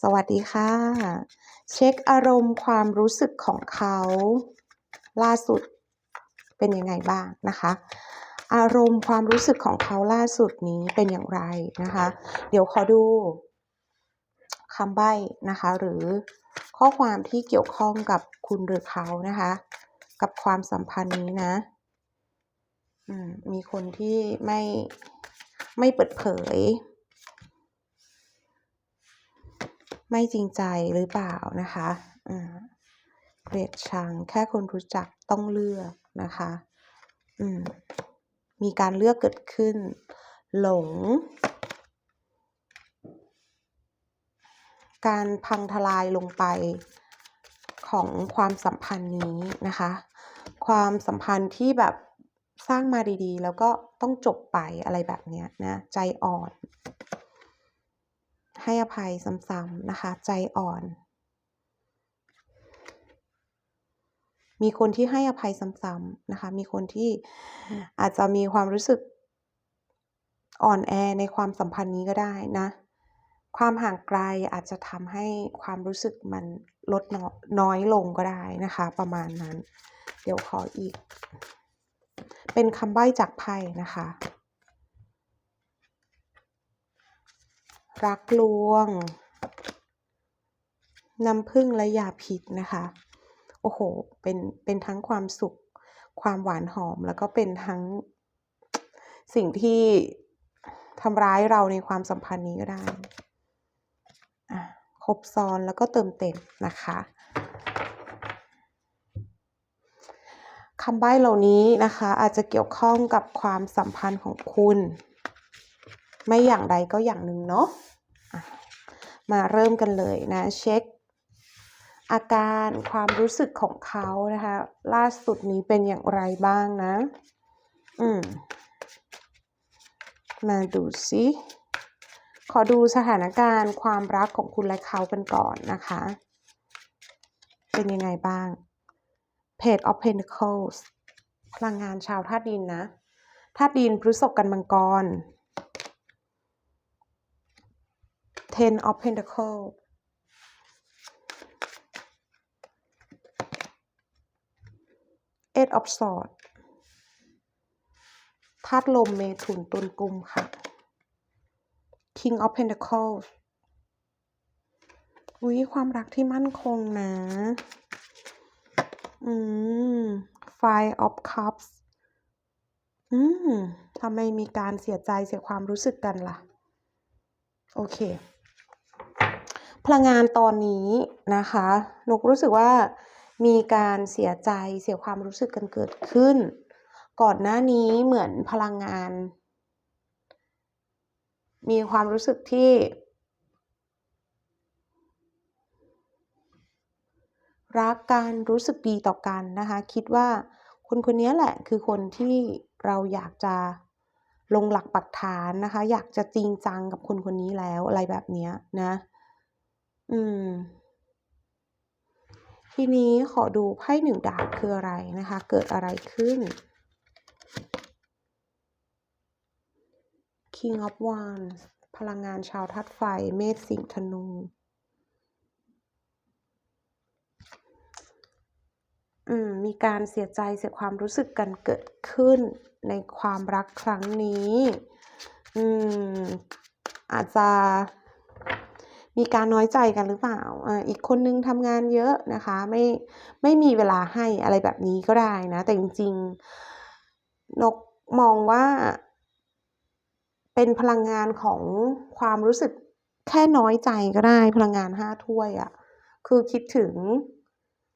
สวัสดีค่ะ เช็คอารมณ์ความรู้สึกของเขา ล่าสุดเป็นยังไงบ้างนะคะ อารมณ์ความรู้สึกของเขาล่าสุดนี้เป็นอย่างไรนะคะ เดี๋ยวขอดูคำใบ้นะคะ หรือข้อความที่เกี่ยวข้องกับคุณหรือเขานะคะ กับความสัมพันธ์นี้นะอืมมีคนที่ไม่ไม่เปิดเผย ไม่จริงใจหรือเปล่านะคะอ่าเกลียดชังแค่คนรู้จักต้องเลือกนะคะอืมมีการเลือกเกิดขึ้น หลง การพังทลายลงไปของความสัมพันธ์นี้นะคะ ความสัมพันธ์ที่แบบสร้างมาดีๆ แล้วก็ต้องจบไปอะไรแบบเนี้ยนะ ใจอ่อน ให้อภัยซ้ำๆนะคะ ใจอ่อน มีคนที่ให้อภัยซ้ำๆนะคะ มีคนที่อาจจะมีความรู้สึกอ่อนแอในความสัมพันธ์นี้ก็ได้นะ ความห่างไกลอาจจะทำให้ความรู้สึกมันลดน้อยน้อยลงก็ได้นะคะ ประมาณนั้น เดี๋ยวขออีก เป็นคำใบ้จากไพ่นะคะ รักลวง น้ำผึ้งและยาพิษนะคะ โอ้โห เป็น เป็นทั้งความสุข ความหวานหอม แล้วก็เป็นทั้งสิ่งที่ทำร้ายเราในความสัมพันธ์นี้ก็ได้ ครบซ้อนแล้วก็เติมเต็มนะคะคำใบ้เหล่านี้นะคะ อาจจะเกี่ยวข้องกับความสัมพันธ์ของคุณ ไม่อย่างใดก็อย่างหนึ่งเนาะะมาเริ่มกันเลยนะ เช็ค อาการความรู้สึกของเขานะคะ ล่าสุดนี้เป็นอย่างไรบ้างนะ อืม มาดูสิขอดูสถานการณ์ความรักของคุณและเขากันก่อนนะคะ เป็นยังไงบ้าง Page of Pentacles พลังงานชาวธาตุดินนะธาตุดินพฤษภกันมังกร Ten of Pentacles Eight of Swords ธาตุลมเมถุนตุลกุมค่ะ King of Pentacles อุ้ยความรักที่มั่นคงนะ อืม Five of Cups อืมทำไมมีการเสียใจเสียความรู้สึกกันล่ะ โอเค พลังงานตอนนี้นะคะนกรู้สึกว่ามีการเสียใจเสียความรู้สึกกันเกิดขึ้น ก่อนหน้านี้เหมือนพลังงาน มีความรู้สึกที่ รักกันรู้สึกดีต่อกันนะคะ คิดว่าคนคนนี้แหละคือคนที่เราอยากจะลงหลักปักฐานนะคะ อยากจะจริงจังกับคนคนนี้แล้วอะไรแบบนี้นะ อืม ทีนี้ขอดูไพ่หนึ่งดาบคืออะไรนะคะ เกิดอะไรขึ้น King of Wands พลังงานชาวธาตุไฟ เมษสิงห์ธนู อืม มีการเสียใจเสียความรู้สึกกันเกิดขึ้นในความรักครั้งนี้ อืม อาจจะ มีการน้อยใจกันหรือเปล่าอ่าอีกคนนึงทำงานเยอะนะคะ ไม่ไม่มีเวลาให้อะไรแบบนี้ก็ได้นะ แต่จริงๆนกมองว่า เป็นพลังงานของความรู้สึกแค่น้อยใจก็ได้ พลังงานห้าถ้วยอะ่ะ คือคิดถึง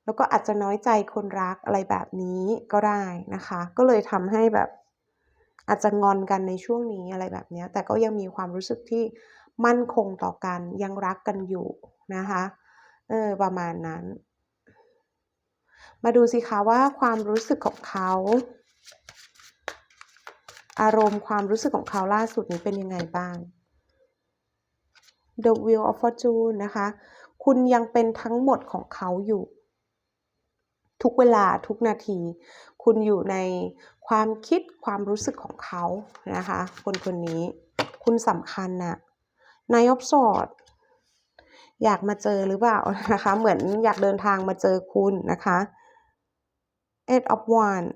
แล้วก็อาจจะน้อยใจคนรักอะไรแบบนี้ก็ได้นะคะ ก็เลยทำให้แบบอาจจะงอนกันในช่วงนี้อะไรแบบนี้แต่ก็ยังมีความรู้สึกที่ มั่นคงต่อกันยังรักกันอยู่นะคะเออประมาณนั้น มาดูสิคะว่าความรู้สึกของเขา อารมณ์ความรู้สึกของเขาล่าสุดนี้เป็นยังไงบ้าง The Wheel of Fortune นะคะ คุณยังเป็นทั้งหมดของเขาอยู่ ทุกเวลาทุกนาที คุณอยู่ในความคิดความรู้สึกของเขานะคะ คนคนนี้ คุณสำคัญนะ Nine of Swords อยากมาเจอหรือเปล่านะคะ เหมือนอยากเดินทางมาเจอคุณนะคะ eight of wands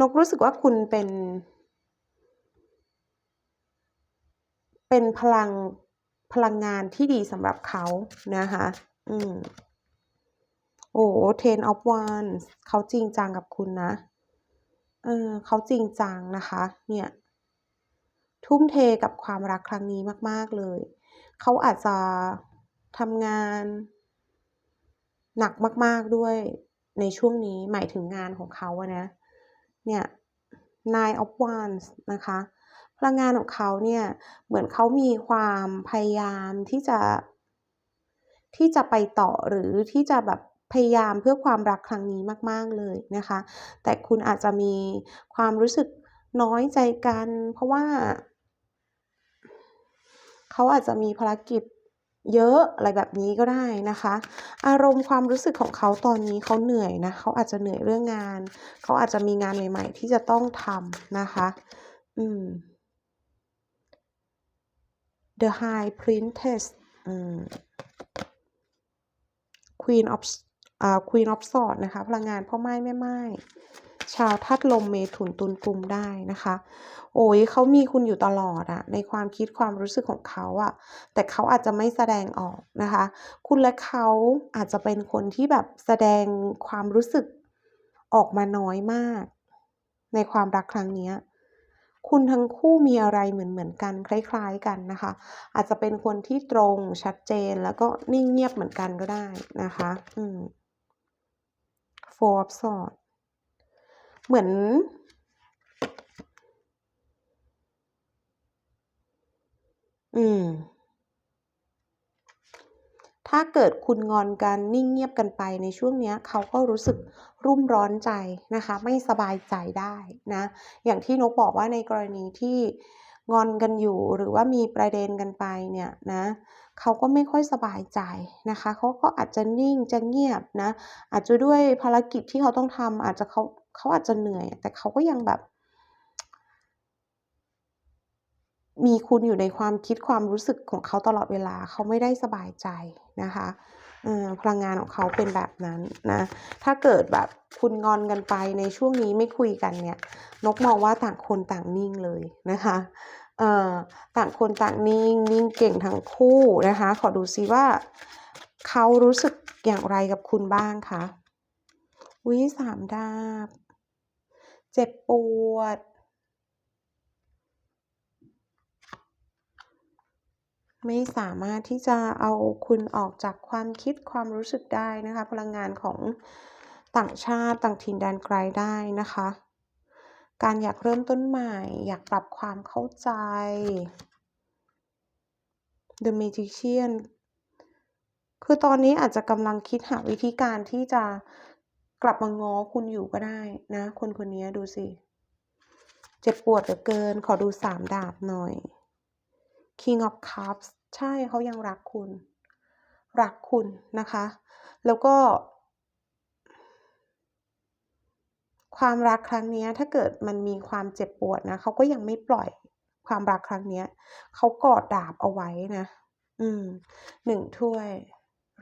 นกรู้สึกว่าคุณเป็น เป็นพลังพลังงานที่ดีสำหรับเขานะคะ อืม โอ้ ten of wands เขาจริงจังกับคุณนะ เออเขาจริงจังนะคะ เนี่ย ทุ่มเทกับความรักครั้งนี้มาก ๆ เลย เขาอาจจะทำงาน หนักมาก ๆ ด้วยในช่วงนี้หมายถึงงานของเขาอะนะ เนี่ย nine of wands นะคะ พลังงานของเขาเนี่ยเหมือนเขามีความพยายามที่จะ ที่จะไปต่อหรือที่จะแบบพยายามเพื่อความรักครั้งนี้มาก ๆ เลยนะคะ แต่คุณอาจจะมีความรู้สึกน้อยใจกัน เพราะว่า เขาอาจจะมีภารกิจเยอะอะไรแบบนี้ก็ได้นะคะ อารมณ์ความรู้สึกของเขาตอนนี้เขาเหนื่อยนะเขาอาจจะเหนื่อยเรื่องงาน เขาอาจจะมีงานใหม่ ๆ ที่จะต้องทำนะคะ อืม The High Priestess อืม Queen of อ่า Queen of Swords นะคะ พลังงานพ่อไม้แม่ไม้ ชาวธาตุลมเมถุนตุลกุมได้นะคะ โอ้ยเขามีคุณอยู่ตลอดอะในความคิดความรู้สึกของเขาอะแต่เขาอาจจะไม่แสดงออกนะคะ คุณและเขาอาจจะเป็นคนที่แบบแสดงความรู้สึกออกมาน้อยมาก ในความรักครั้งนี้คุณทั้งคู่มีอะไรเหมือนๆกันคล้าย ๆกันนะคะ อาจจะเป็นคนที่ตรงชัดเจนแล้วก็นิ่งเงียบเหมือนกันก็ได้นะคะ อืม Four of Swords เหมือน อืม ถ้าเกิดคุณงอนกันนิ่งเงียบกันไปในช่วงนี้เขาก็รู้สึกรุ่มร้อนใจนะคะ ไม่สบายใจได้นะ อย่างที่นกบอกว่าในกรณีที่งอนกันอยู่หรือว่ามีประเด็นกันไปเนี่ยนะเขาก็ไม่ค่อยสบายใจนะคะเขาก็อาจจะนิ่งจะเงียบนะอาจจะด้วยภารกิจที่เขาต้องทำอาจจะเขา เขาอาจจะเหนื่อย แต่เขาก็ยังแบบ มีคุณอยู่ในความคิดความรู้สึกของเขาตลอดเวลา เขาไม่ได้สบายใจนะคะพลังงานของเขาเป็นแบบนั้นนะ ถ้าเกิดแบบคุณงอนกันไปในช่วงนี้ไม่คุยกันเนี่ย นกมองว่าต่างคนต่างนิ่งเลยนะคะต่างคนต่างนิ่งนิ่งเก่งทั้งคู่นะคะ ขอดูซิว่า เขารู้สึกอย่างไรกับคุณบ้างคะ อุ๊ยสามดาบ เจ็บปวด ไม่สามารถที่จะเอาคุณออกจากความคิดความรู้สึกได้นะคะ พลังงานของต่างชาติต่างถิ่นแดนไกลได้นะคะ การอยากเริ่มต้นใหม่ อยากปรับความเข้าใจ The Magician คือตอนนี้อาจจะกำลังคิดหาวิธีการที่จะ กลับมาง้อคุณอยู่ก็ได้นะ คนคนนี้ดูสิ เจ็บปวดเหลือเกิน ขอดูสามดาบหน่อย King of Cups ใช่เขายังรักคุณ รักคุณนะคะ แล้วก็ ความรักครั้งนี้ถ้าเกิดมันมีความเจ็บปวดนะเขาก็ยังไม่ปล่อยความรักครั้งนี้เขากอดดาบเอาไว้นะ อืม1ถ้วย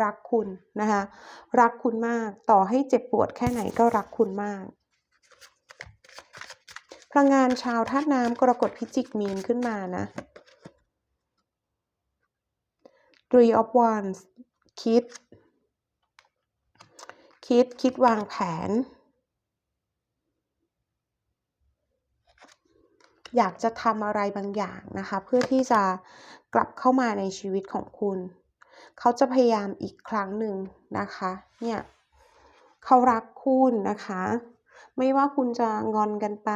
รักคุณนะคะรักคุณมากต่อให้เจ็บปวดแค่ไหนก็รักคุณมากพลังงานชาวธาตุน้ำกรกฎพิจิกมีนขึ้นมานะ Three of Wands คิด คิด คิดวางแผน อยากจะทำอะไรบางอย่างนะคะ เพื่อที่จะกลับเข้ามาในชีวิตของคุณ เขาจะพยายามอีกครั้งหนึ่งนะคะ เนี่ยเขารักคุณนะคะ ไม่ว่าคุณจะงอนกันไป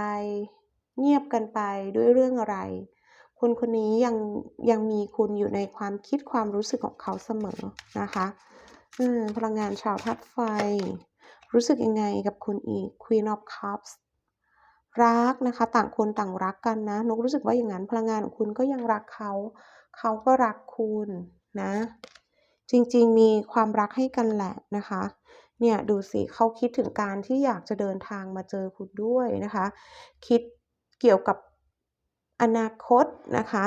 เงียบกันไปด้วยเรื่องอะไร คนคนนี้ยังยังมีคุณอยู่ในความคิดความรู้สึกของเขาเสมอนะคะพลังงานชาวธาตุไฟ รู้สึกยังไงกับคุณอีก Queen of Cups รักนะคะ ต่างคนต่างรักกันนะนกรู้สึกว่าอย่างงั้นพลังงานของคุณก็ยังรักเขา เขาก็รักคุณนะ จริงๆ มีความรักให้กันแหละนะคะ เนี่ยดูสิเขาคิดถึงการที่อยากจะเดินทางมาเจอคุณด้วยนะคะ คิดเกี่ยวกับอนาคตนะคะ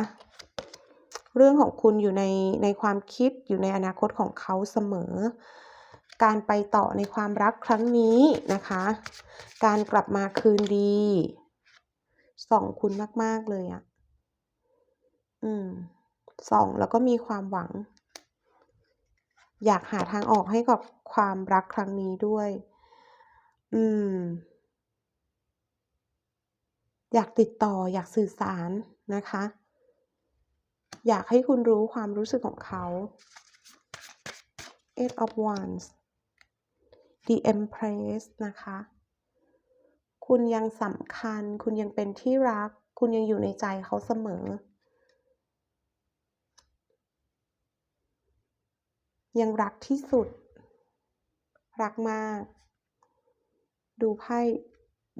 เรื่องของคุณอยู่ในในความคิดอยู่ในอนาคตของเขาเสมอ การไปต่อในความรักครั้งนี้นะคะ การกลับมาคืนดีส่องคุณมาก ๆ เลยอะอืมส่องแล้วก็มีความหวัง อยากหาทางออกให้กับความรักครั้งนี้ด้วย อืม อยากติดต่ออยากสื่อสารนะคะ อยากให้คุณรู้ความรู้สึกของเขา Eight of Wands The Empress นะคะ คุณยังสำคัญ คุณยังเป็นที่รัก คุณยังอยู่ในใจเขาเสมอ ยังรักที่สุด รักมาก ดูไพ่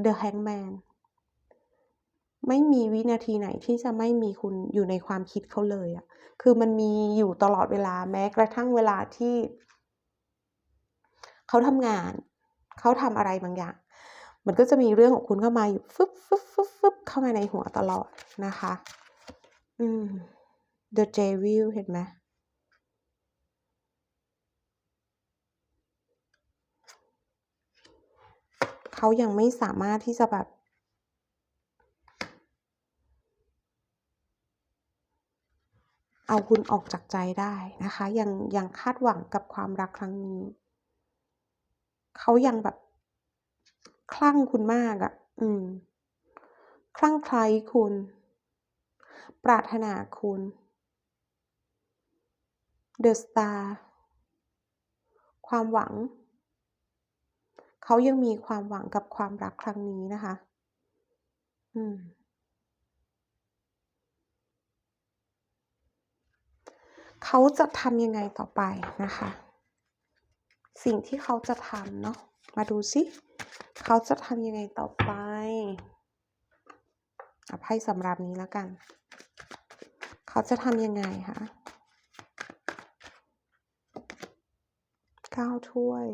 The Hangman ไม่มีวินาทีไหนที่จะไม่มีคุณอยู่ในความคิดเขาเลยอะคือมันมีอยู่ตลอดเวลาแม้กระทั่งเวลาที่ เขาทำงาน เขาทำอะไรบางอย่าง มันก็จะมีเรื่องของคุณเข้ามาอยู่ฟึบฟึบฟึบฟึบเข้ามาในหัวตลอดนะคะ อืม The Devil เห็นไหม เขายังไม่สามารถที่จะแบบ เอาคุณออกจากใจได้นะคะ ยังยังคาดหวังกับความรักครั้งนี้ เขายังแบบคลั่งคุณมากอะ่ะ อืม คลั่งไคล้คุณ ปรารถนาคุณ The Star ความหวัง เขายังมีความหวังกับความรักครั้งนี้นะคะ อืมเขาจะทำยังไงต่อไปนะคะ สิ่งที่เขาจะทำเนาะมาดูสิเขาจะทำยังไงต่อไปเอาไพ่สำหรับนี้แล้วกัน เขาจะทำยังไงคะเก้าถ้วย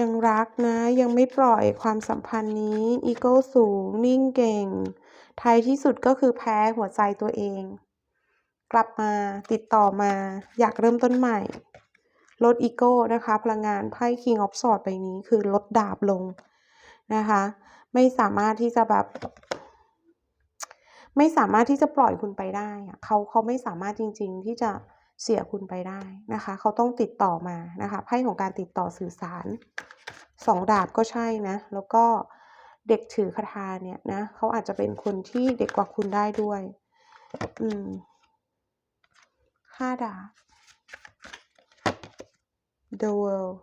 ยังรักนะ ยังไม่ปล่อยความสัมพันธ์นี้อีโก้สูง นิ่งเก่งท้ายที่สุดก็คือแพ้หัวใจตัวเอง กลับมาติดต่อมา อยากเริ่มต้นใหม่ ลดอีโก้นะคะ พลังงานไพ่ King of Swords ใบนี้คือลดดาบลงนะคะ ไม่สามารถที่จะแบบ ไม่สามารถที่จะปล่อยคุณไปได้เขาเขาไม่สามารถจริง ๆ ที่จะ เสียคุณไปได้นะคะ เขาต้องติดต่อมานะคะไพ่ของการติดต่อสื่อสารสองดาบก็ใช่นะ แล้วก็เด็กถือคาถาเนี่ยนะเขาอาจจะเป็นคนที่เด็กกว่าคุณได้ด้วย อืมห้าดาบ The World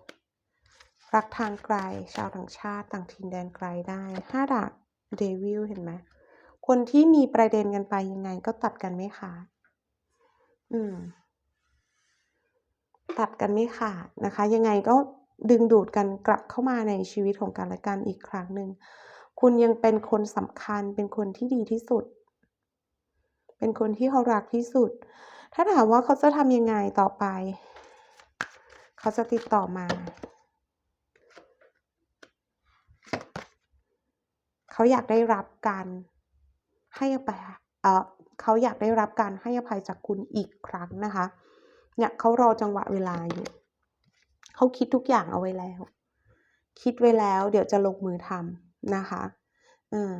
รักทางไกล ชาวต่างชาติต่างถิ่นแดนไกลได้ห้าดาบเดวิลเห็นไหมคนที่มีประเด็นกันไปยังไงก็ตัดกันไม่ขาดอืม ตัดกันไม่ขาดนะคะ ยังไงก็ดึงดูดกันกลับเข้ามาในชีวิตของกันและกันอีกครั้งหนึ่ง คุณยังเป็นคนสำคัญ เป็นคนที่ดีที่สุด เป็นคนที่เขารักที่สุด ถ้าถามว่าเขาจะทำยังไงต่อไป เขาจะติดต่อมา เขาอยากได้รับการให้อภัยเออเขาอยากได้รับการให้อภัยจากคุณอีกครั้งนะคะ เนี่ยเขารอจังหวะเวลาอยู่เขาคิดทุกอย่างเอาไว้แล้ว คิดไว้แล้วเดี๋ยวจะลงมือทำนะคะเออ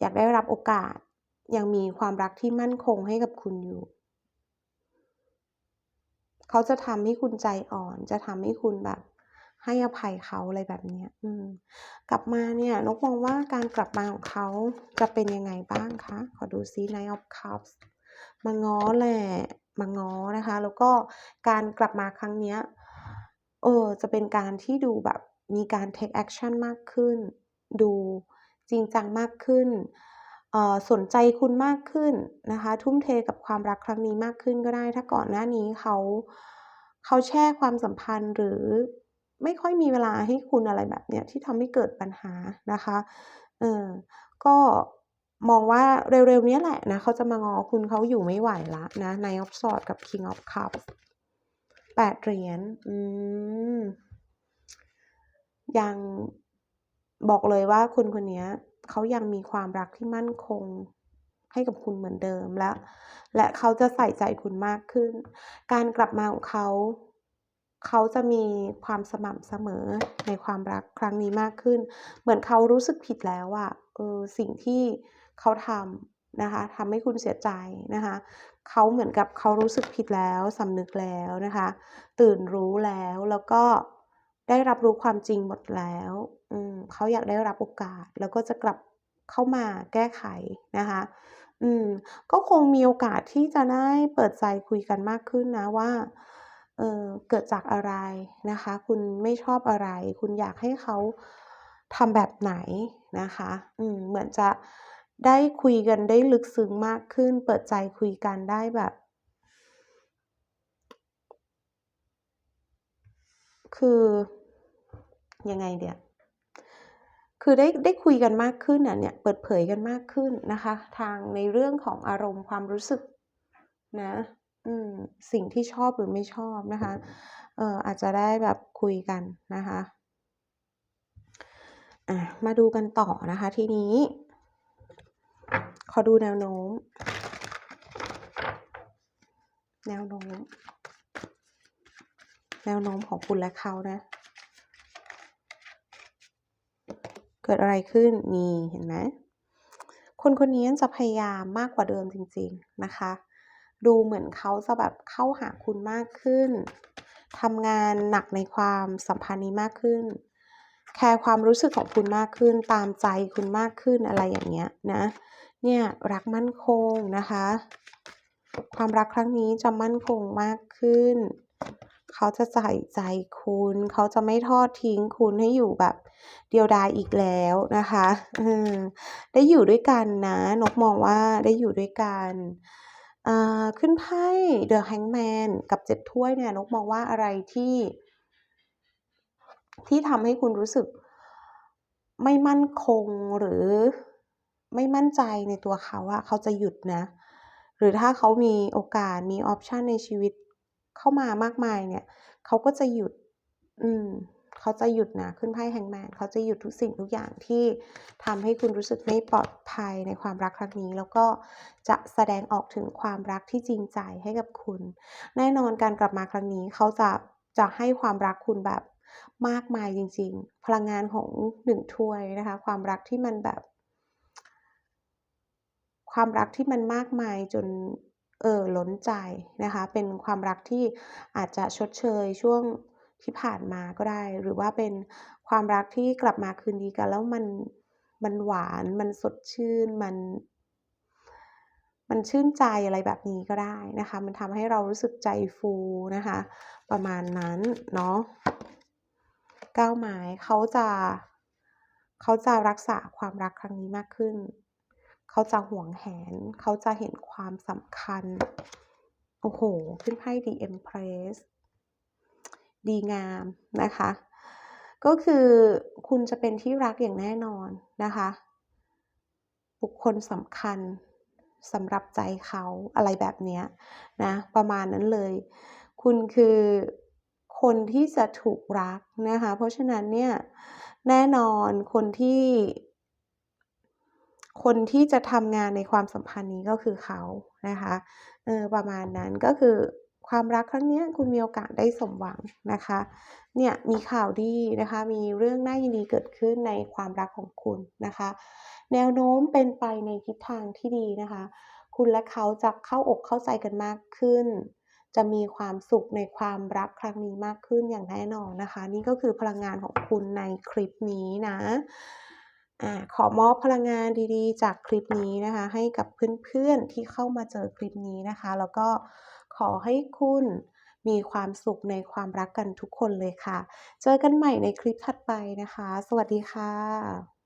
อยากได้รับโอกาสยังมีความรักที่มั่นคงให้กับคุณอยู่ เขาจะทำให้คุณใจอ่อน จะทำให้คุณแบบ ให้อภัยเขาอะไรแบบนี้อืม กลับมาเนี่ยนกมองว่าการกลับมาของเขาจะเป็นยังไงบ้างคะ ขอดูซิ Knight of Cups มาง้อแหละ มาง้อนะคะ แล้วก็การกลับมาครั้งเนี้ยเออจะเป็นการที่ดูแบบมีการ take action มากขึ้น ดูจริงจังมากขึ้นเอ่อสนใจคุณมากขึ้นนะคะ ทุ่มเทกับความรักครั้งนี้มากขึ้นก็ได้ ถ้าก่อนหน้านี้เขาเขาแช่ความสัมพันธ์หรือไม่ค่อยมีเวลาให้คุณอะไรแบบเนี้ยที่ทำให้เกิดปัญหานะคะเออก็ มองว่าเร็วๆนี้แหละนะเขาจะมางอคุณเขาอยู่ไม่ไหวล้วนะ Knight of Swords กับ King of Cups แปดเหรียญอืมยังบอกเลยว่าคนคนนี้เขายังมีความรักที่มั่นคงให้กับคุณเหมือนเดิมและและเขาจะใส่ใจคุณมากขึ้น การกลับมาของเขาเขาจะมีความสม่ำเสมอในความรักครั้งนี้มากขึ้น เหมือนเขารู้สึกผิดแล้วอะเออสิ่งที่ เขาทำนะคะทำให้คุณเสียใจนะคะเขาเหมือนกับเขารู้สึกผิดแล้วสำนึกแล้วนะคะ ตื่นรู้แล้วแล้วก็ได้รับรู้ความจริงหมดแล้วอืมเขาอยากได้รับโอกาส แล้วก็จะกลับเข้ามาแก้ไขนะคะ อืม ก็คงมีโอกาสที่จะได้เปิดใจคุยกันมากขึ้นนะว่า เออเกิดจากอะไรนะคะ คุณไม่ชอบอะไร คุณอยากให้เขาทำแบบไหนนะคะ อืม เหมือนจะ ได้คุยกันได้ลึกซึ้งมากขึ้น เปิดใจคุยกันได้แบบ คือยังไงเดี๋ยคือได้ได้คุยกันมากขึ้นอะเนี่ยเปิดเผยกันมากขึ้นนะคะ ทางในเรื่องของอารมณ์ความรู้สึกนะสิ่งที่ชอบหรือไม่ชอบนะคะเอออาจจะได้แบบคุยกันนะคะอะมาดูกันต่อนะคะทีนี้ อดูแนวโน้ม แนวโน้ม แนวโน้มของคุณและเขานะ เกิดอะไรขึ้นนี่เห็นไหมคนคนนี้จะพยายามมากกว่าเดิมจริง ๆนะคะ ดูเหมือนเขาจะแบบเข้าหาคุณมากขึ้นทำงานหนักในความสัมพันธ์นี้มากขึ้น แคร์ความรู้สึกของคุณมากขึ้น ตามใจคุณมากขึ้นอะไรอย่างเงี้ยนะ เนี่ยรักมั่นคงนะคะ ความรักครั้งนี้จะมั่นคงมากขึ้น เขาจะใส่ใจคุณ เขาจะไม่ทอดทิ้งคุณให้อยู่แบบเดียวดายอีกแล้วนะคะได้อยู่ด้วยกันนะ นกมองว่าได้อยู่ด้วยกันขึ้นไพ่เดอะแฮงแมนกับเจ็ดถ้วยเนี่ยนกมองว่าอะไรที่ ที่ทำให้คุณรู้สึกไม่มั่นคงหรือ ไม่มั่นใจในตัวเขาอะเขาจะหยุดนะ หรือถ้าเขามีโอกาสมีออปชันในชีวิตเข้ามามากมายเนี่ย เขาก็จะหยุด อืมเขาจะหยุดนะขึ้นไพ่แฮงแมนเขาจะหยุดทุกสิ่งทุกอย่างที่ทำให้คุณรู้สึกไม่ปลอดภัยในความรักครั้งนี้ แล้วก็จะแสดงออกถึงความรักที่จริงใจให้กับคุณ แน่นอนการกลับมาครั้งนี้ เขาจะจะให้ความรักคุณแบบมากมายจริง ๆ พลังงานของหนึ่งถ้วยนะคะ ความรักที่มันแบบ ความรักที่มันมากมายจนเออล้นใจนะคะ เป็นความรักที่อาจจะชดเชยช่วงที่ผ่านมาก็ได้ หรือว่าเป็นความรักที่กลับมาคืนดีกัน แล้วมันมันหวานมันสดชื่นมัน มันชื่นใจอะไรแบบนี้ก็ได้นะคะ มันทำให้เรารู้สึกใจฟูนะคะ ประมาณนั้นเนาะก้าวหมายเขาจะเขาจะรักษาความรักครั้งนี้มากขึ้น เขาจะห่วงแหน เขาจะเห็นความสำคัญ โอ้โห ขึ้นไพ่ The Empress ดีงามนะคะ ก็คือคุณจะเป็นที่รักอย่างแน่นอนนะคะ บุคคลสำคัญสำหรับใจเขาอะไรแบบนี้นะ ประมาณนั้นเลย คุณคือคนที่จะถูกรักนะคะ เพราะฉะนั้นเนี่ยแน่นอนคนที่ คนที่จะทำงานในความสัมพันธ์นี้ก็คือเขานะคะเออประมาณนั้นก็คือความรักครั้งนี้คุณมีโอกาสได้สมหวังนะคะเนี่ยมีข่าวดีนะคะมีเรื่องน่ายินดีเกิดขึ้นในความรักของคุณนะคะ แนวโน้มเป็นไปในทิศทางที่ดีนะคะ คุณและเขาจะเข้าอกเข้าใจกันมากขึ้น จะมีความสุขในความรักครั้งนี้มากขึ้นอย่างแน่นอนนะคะ นี่ก็คือพลังงานของคุณในคลิปนี้นะ อ่าขอมอบพลังงานดีๆ จากคลิปนี้นะคะ ให้กับเพื่อนๆที่เข้ามาเจอคลิปนี้นะคะ แล้วก็ขอให้คุณมีความสุขในความรักกันทุกคนเลยค่ะ เจอกันใหม่ในคลิปถัดไปนะคะ สวัสดีค่ะ